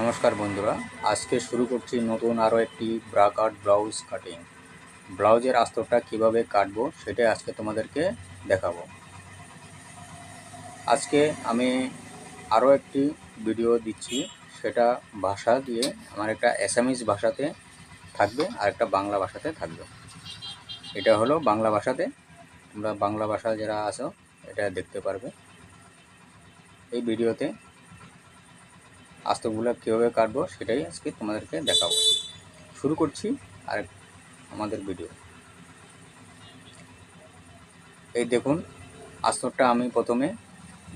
নমস্কার বন্ধুরা, আজকে শুরু করছি নতুন আরও একটি ব্রা কাট ব্লাউজ কাটিং। ব্লাউজের আস্তরটা কীভাবে কাটবো সেটাই আজকে তোমাদেরকে দেখাবো। আজকে আমি আরও একটি ভিডিও দিচ্ছি, সেটা ভাষা দিয়ে, আমার একটা অ্যাসামিজ ভাষাতে থাকবে আর একটা বাংলা ভাষাতে থাকবে। এটা হলো বাংলা ভাষাতে, তোমরা বাংলা ভাষা যারা আছো, এটা দেখতে পারবে। এই ভিডিওতে আস্তগুলো কীভাবে কাটবো সেটাই আজকে তোমাদেরকে দেখাবো। শুরু করছি আর আমাদের ভিডিও এই দেখুন আস্তরটা আমি প্রথমে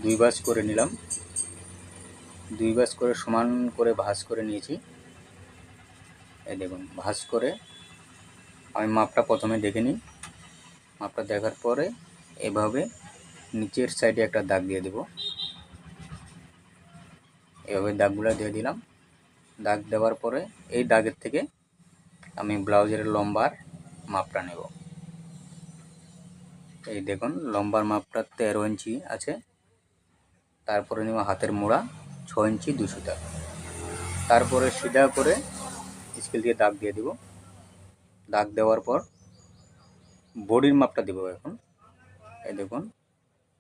দুই বাস করে নিলাম। দুই বাস করে সমান করে ভাঁজ করে নিয়েছি। এই দেখুন, ভাঁজ করে আমি মাপটা প্রথমে দেখে নিই। মাপটা দেখার পরে এভাবে নিচের সাইডে একটা দাগ দিয়ে দেবো। এভাবে দাগগুলো দিয়ে দিলাম। দাগ দেওয়ার পরে এই দাগের থেকে আমি ব্লাউজের লম্বার মাপটা নেব। এই দেখুন, লম্বার মাপটা তেরো ইঞ্চি আছে। তারপরে নেব হাতের মোড়া ছ ইঞ্চি দু সুতা। তারপরে সিধা করে স্কেল দিয়ে দাগ দিয়ে দেব। দাগ দেওয়ার পর বডির মাপটা দেবো এখন। এই দেখুন,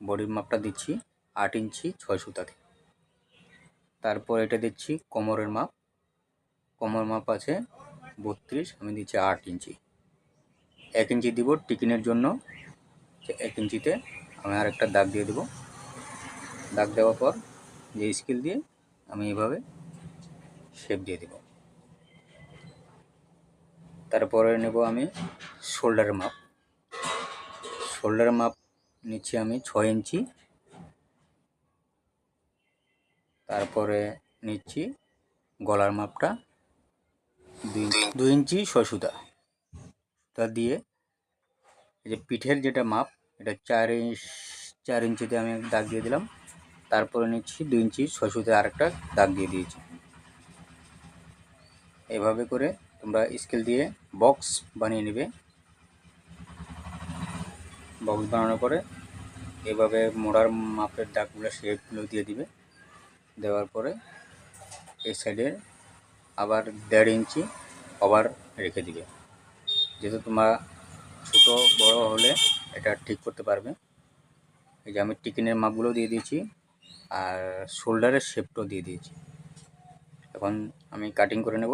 বডির মাপটা দিচ্ছি আট ইঞ্চি ছয় সুতা থেকে। তারপর এটা দিচ্ছি কোমরের মাপ। কোমর মাপ আছে বত্রিশ, আমি দিচ্ছি আট ইঞ্চি। এক ইঞ্চি দিব টিকিনের জন্য এক ইঞ্চিতে আমি আর একটা দাগ দিয়ে দেব। দাগ দেওয়ার পর যে স্কেল দিয়ে আমি এভাবে শেপ দিয়ে দেব। তারপরে নেব আমি শোল্ডারের মাপ। শোল্ডারের মাপ নিচ্ছি আমি ছয় ইঞ্চি। তারপরে নিচ্ছি গলার মাপটা দুই ইঞ্চি ছয় সুতা। সুতা দিয়ে এই যে পিঠের যেটা মাপ, এটা চার ইঞ্চ, চার ইঞ্চিতে আমি দাগ দিয়ে দিলাম। তারপরে নিচ্ছি দুই ইঞ্চি ছয় আরেকটা দাগ দিয়ে দিয়েছি। এভাবে করে তোমরা স্কেল দিয়ে বক্স বানিয়ে নেবে। বক্স বানানোর পরে এভাবে মোড়ার মাপের দাগগুলো শেপগুলো দিয়ে দিবে। দেওয়ার পরে এই সাইডে আবার দেড় ইঞ্চি কভার রেখে দিবে। যেহেতু তোমার ছোটো, বড় হলে এটা ঠিক করতে পারবে। এই যে আমি টিকিনের মাপগুলো দিয়ে দিয়েছি আর শোল্ডারের শেপটাও দিয়ে দিয়েছি। এখন আমি কাটিং করে নেব।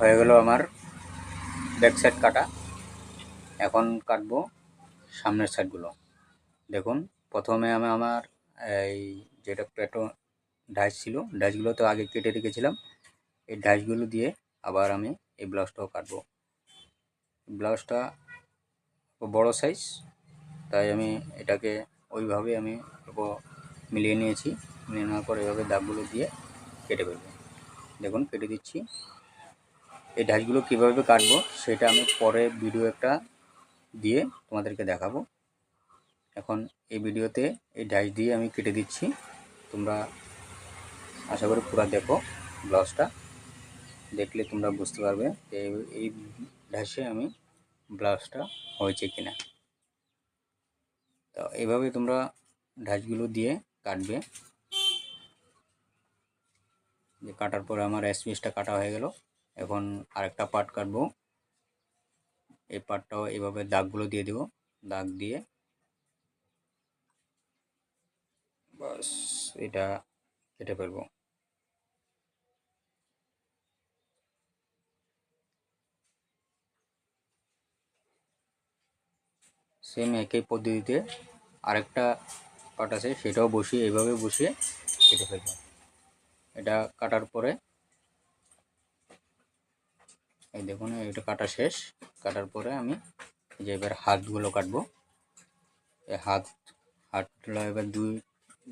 হয়ে গেল আমার ব্যাক সাইড কাটা। এখন কাটবো সামনের সাইডগুলো দেখুন, প্রথমে আমি আমার এই যেটা পেটো ডাইস ছিল ডাইসগুলো তো আগে কেটে রেখেছিলাম। এই ডাইসগুলো দিয়ে আবার আমি এই ব্লাউজটাও কাটবো। ব্লাউজটা বড় সাইজ তাই আমি এটাকে ওইভাবে আমি মিলিয়ে নিয়েছি। মিলিয়ে নেওয়ার পর এভাবে দাগগুলো দিয়ে কেটে ফেলব। দেখুন, কেটে দিচ্ছি। এই ঢাইগুলো কীভাবে কাটবো সেটা আমি পরে ভিডিও একটা দিয়ে তোমাদেরকে দেখাবো। এখন এই ভিডিওতে এই ডাইস দিয়ে আমি কেটে দিচ্ছি। তোমরা আশা করি পুরো দেখো ব্লাউজটা দেখলে তোমরা বুঝতে পারবে যে এই ঢাইসে আমি ব্লাউজটা হয়েছে কিনা। তো এইভাবে তোমরা ঢাইসগুলো দিয়ে কাটবে। যে কাটার পরে আমার এসপিএসটা কাটা হয়ে গেল। এখন আরেকটা পার্ট কাটবো। এই পার্টটাও এইভাবে দাগগুলো দিয়ে দেব। দাগ দিয়ে। বাস, এটা কেটে ফেলব। সেম একই পদ্ধতিতে আরেকটা পার্ট আছে, সেটাও বসিয়ে এইভাবে বসিয়ে কেটে ফেলব। এটা কাটার পরে এই দেখুন এটা কাটা শেষ। কাটার পরে আমি যে এবার হাতগুলো কাটবো। এই হাত, হাতগুলো এবার দুই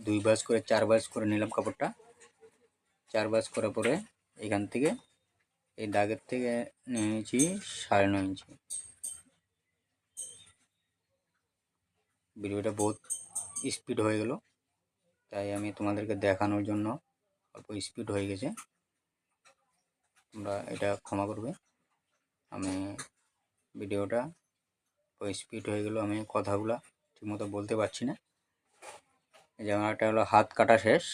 দুই বাস করে, চার বাস করে নিলাম কাপড়টা। চার বাস করার পরে এখান থেকে এই দাগের থেকে নিয়ে নিয়েছি সাড়ে নয় ইঞ্চি। ভিডিওটা বহুত স্পিড হয়ে গেল। তাই আমি তোমাদেরকে দেখানোর জন্য অল্প স্পিড হয়ে গেছে। তোমরা এটা ক্ষমা করবে। আমি ভিডিওটা স্পিড হয়ে গেল, আমি কথাগুলা ঠিকমতো বলতে পারছি না। এই আমার একটা হলো হাত কাটা শেষ,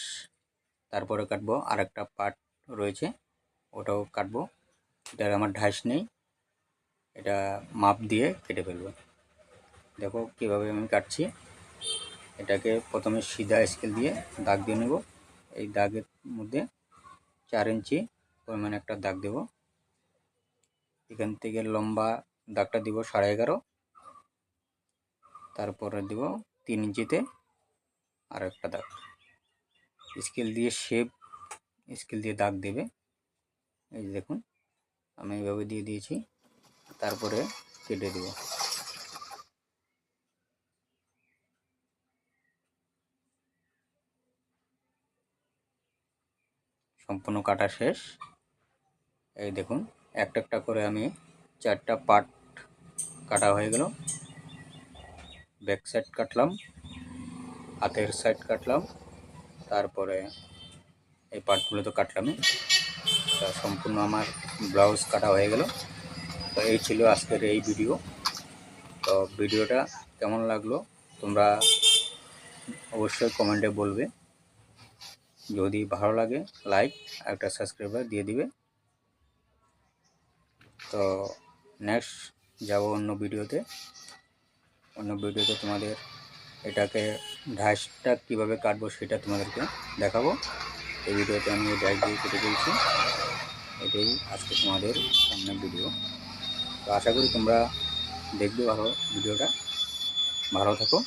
তারপরে কাটবো। আর একটা পার্ট রয়েছে, ওটাও কাটবো। এটার আমার ঢাস নেই, এটা মাপ দিয়ে কেটে ফেলব। দেখো কীভাবে আমি কাটছি। এটাকে প্রথমে সিধা স্কেল দিয়ে দাগ দিয়ে নেব। এই দাগের মধ্যে চার ইঞ্চি পরিমাণে একটা দাগ দেব। এখান থেকে লম্বা দাগটা দিব সাড়ে এগারো। তারপরে দিব তিন ইঞ্চিতে আর একটা দাগ। স্কেল দিয়ে শেপ স্কেল দিয়ে দাগ দেবে। এই দেখুন, আমি এইভাবে দিয়ে দিয়েছি। তারপরে কেটে দেব। সম্পূর্ণ কাটা শেষ। এই দেখুন, একটা একটা করে আমি চারটা পার্ট কাটা হয়ে গেল। ব্যাক সাইড কাটলাম, হাতের সাইড কাটলাম, তারপরে এই পার্টগুলো তো কাটলামই তা সম্পূর্ণ আমার ব্লাউজ কাটা হয়ে গেল। তো এই ছিল আজকের এই ভিডিও তো ভিডিওটা কেমন লাগল তোমরা অবশ্যই কমেন্টে বলবে। যদি ভালো লাগে লাইক একটা সাবস্ক্রাইবার দিয়ে দিবে। তো নেক্সট যাব অন্য ভিডিওতে। অন্য ভিডিওতে তোমাদের এটাকে ঢাসটা কীভাবে কাটবো সেটা তোমাদেরকে দেখাবো। এই ভিডিওতে আমি ড্রাইভ দিয়ে কেটে দিয়েছি। এটাই আজকে তোমাদের সামনে ভিডিও। তো আশা করি তোমরা দেখবে ভালো ভিডিওটা। ভালো থাকো।